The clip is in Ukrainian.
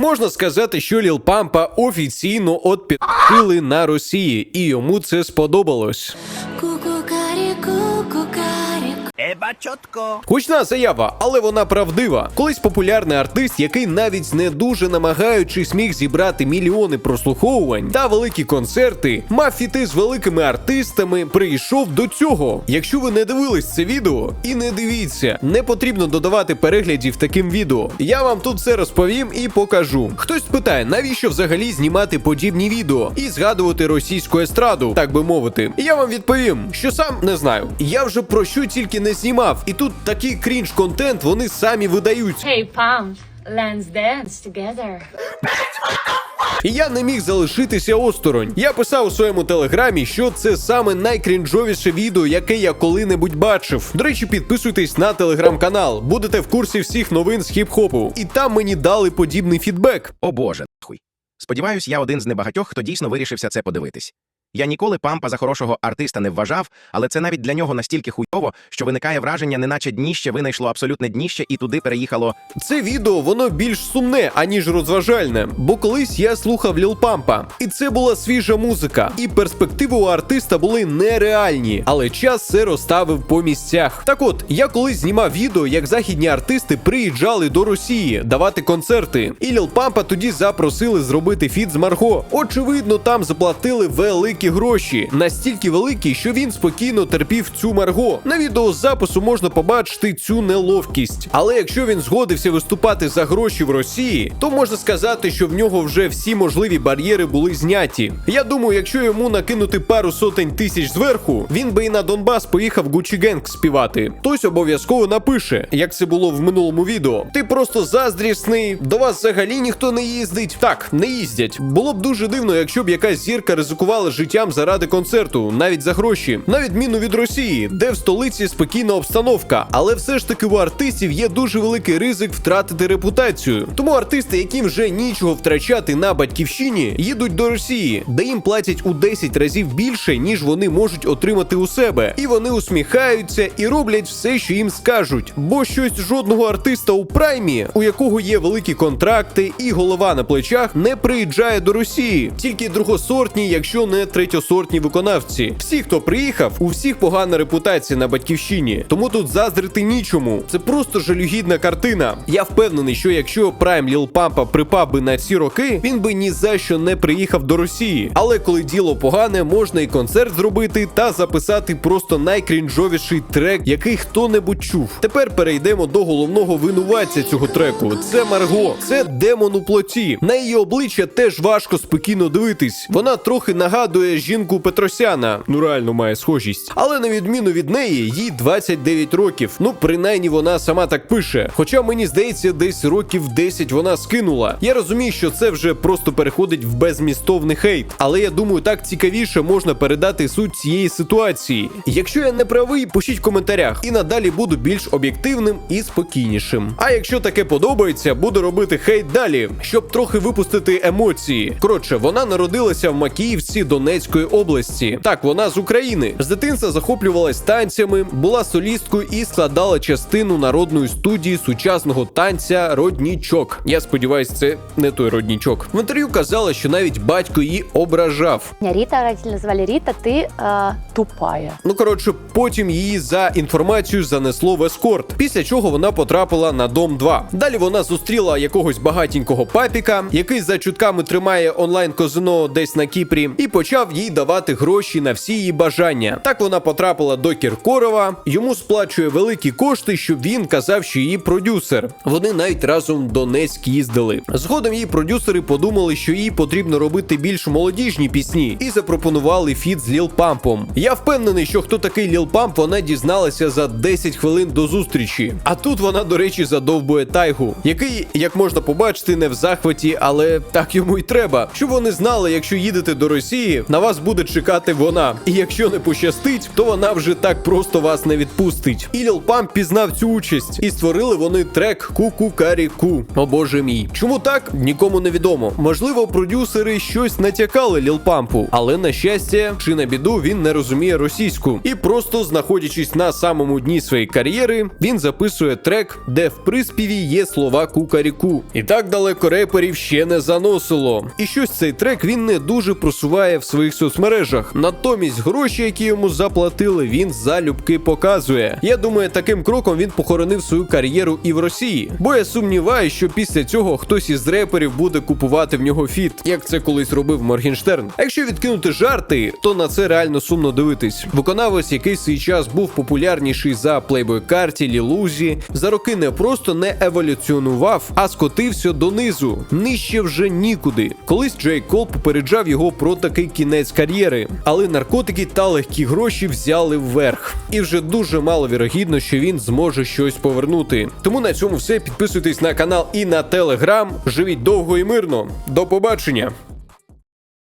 Можна сказати, що Ліл Пампа офіційно отпіли на Росії, і йому це сподобалось. Кукаріку. Чітко. Гучна заява, але вона правдива. Колись популярний артист, який навіть не дуже намагаючись міг зібрати мільйони прослуховувань та великі концерти, мав фіти з великими артистами, прийшов до цього. Якщо ви не дивились це відео, і не дивіться, не потрібно додавати переглядів таким відео. Я вам тут все розповім і покажу. Хтось питає, навіщо взагалі знімати подібні відео і згадувати російську естраду, так би мовити. Я вам відповім, що сам не знаю. Я вже про що тільки не знімав, і тут такий крінж контент вони самі видають. Hey, Pam, let's dance together. І я не міг залишитися осторонь. Я писав у своєму телеграмі, що це саме найкрінжовіше відео, яке я коли-небудь бачив. До речі, підписуйтесь на телеграм-канал, будете в курсі всіх новин з хіп-хопу. І там мені дали подібний фідбек. О боже, нахуй. Сподіваюсь, я один з небагатьох, хто дійсно вирішився це подивитись. Я ніколи пампа за хорошого артиста не вважав, але це навіть для нього настільки хуйово, що виникає враження, неначе дніще винайшло абсолютне дніще і туди переїхало. Це відео воно більш сумне, аніж розважальне. Бо колись я слухав Ліл Пампа, і це була свіжа музика. І перспективи у артиста були нереальні, але час все розставив по місцях. Так от, я колись знімав відео, як західні артисти приїжджали до Росії давати концерти. І Ліл Пампа тоді запросили зробити фіт з Марго. Очевидно, там заплатили великі гроші, настільки великі, що він спокійно терпів цю Марго. На відеозапису можна побачити цю неловкість. Але якщо він згодився виступати за гроші в Росії, то можна сказати, що в нього вже всі можливі бар'єри були зняті. Я думаю, якщо йому накинути пару сотень тисяч зверху, він би і на Донбас поїхав Gucci Gang співати. Хтось обов'язково напише, як це було в минулому відео. Ти просто заздрісний, до вас взагалі ніхто не їздить. Так, не їздять. Було б дуже дивно, якщо б якась зірка ризикувала життям заради концерту, навіть за гроші, на відміну від Росії, де в столиці спокійна обстановка. Але все ж таки у артистів є дуже великий ризик втратити репутацію. Тому артисти, яким вже нічого втрачати на батьківщині, їдуть до Росії, де їм платять у 10 разів більше, ніж вони можуть отримати у себе. І вони усміхаються і роблять все, що їм скажуть. Бо щось жодного артиста у праймі, у якого є великі контракти і голова на плечах, не приїжджає до Росії. Тільки другосортні, якщо не третьосортні виконавці. Всі, хто приїхав, у всіх погана репутація на батьківщині. Тому тут заздрити нічому. Це просто жалюгідна картина. Я впевнений, що якщо Прайм Ліл Пампа припав би на ці роки, він би ні за що не приїхав до Росії. Але коли діло погане, можна і концерт зробити та записати просто найкрінжовіший трек, який хто-небудь чув. Тепер перейдемо до головного винуватця цього треку. Це Марго, це демон у плоті. На її обличчя теж важко спокійно дивитись. Вона трохи нагадує жінку Петросяна. Ну реально має схожість. Але на відміну від неї, їй 29 років. Ну, принаймні вона сама так пише. Хоча мені здається, десь років 10 вона скинула. Я розумію, що це вже просто переходить в безмістовний хейт. Але я думаю, так цікавіше можна передати суть цієї ситуації. Якщо я не правий, пишіть в коментарях і надалі буду більш об'єктивним і спокійнішим. А якщо таке подобається, буду робити хейт далі, щоб трохи випустити емоції. Коротше, вона народилася в Макіївці Донецької області. Так, вона з України. З дитинства захоплювалась танцями, була солісткою і складала частину народної студії сучасного танця Роднічок. Я сподіваюся, це не той роднічок. В інтерв'ю казала, що навіть батько її ображав. Меня Рита, родители назвали Рита, ты э, тупая. Ну коротше, потім її за інформацією занесло в ескорт, після чого вона потрапила на дом 2. Далі вона зустріла якогось багатенького папіка, який за чутками тримає онлайн казино десь на Кіпрі, і почав їй давати гроші на всі її бажання. Так вона потрапила до Кіркорова, йому сплачує великі кошти, щоб він казав, що її продюсер. Вони навіть разом в Донецьк їздили. Згодом її продюсери подумали, що їй потрібно робити більш молодіжні пісні, і запропонували фіт з Ліл Пампом. Я впевнений, що хто такий Ліл Памп, вона дізналася за 10 хвилин до зустрічі. А тут вона, до речі, задовбує тайгу, який, як можна побачити, не в захваті, але так йому й треба. Щоб вони знали, якщо їдете до Росії, на на вас буде чекати вона. І якщо не пощастить, то вона вже так просто вас не відпустить. І Ліл Памп пізнав цю участь, і створили вони трек Ку-ку карі-ку. О боже мій. Чому так? Нікому не відомо. Можливо, продюсери щось натякали Ліл Пампу, але на щастя, чи на біду він не розуміє російську. І просто знаходячись на самому дні своєї кар'єри, він записує трек, де в приспіві є слова кукаріку. І так далеко реперів ще не заносило. І щось цей трек він не дуже просуває в своїх соцмережах. Натомість гроші, які йому заплатили, він залюбки показує. Я думаю, таким кроком він похоронив свою кар'єру і в Росії. Бо я сумніваюся, що після цього хтось із реперів буде купувати в нього фіт, як це колись робив Моргенштерн. Якщо відкинути жарти, то на це реально сумно дивитись. Виконавець, який свій час був популярніший за Playboy Карті, Лілузі, за роки не просто не еволюціонував, а скотився донизу. Нижче вже нікуди. Колись Джей Кол попереджав його про такий кінець кар'єри, але наркотики та легкі гроші взяли вверх. І вже дуже мало вірогідно, що він зможе щось повернути. Тому на цьому все. Підписуйтесь на канал і на телеграм. Живіть довго і мирно. До побачення!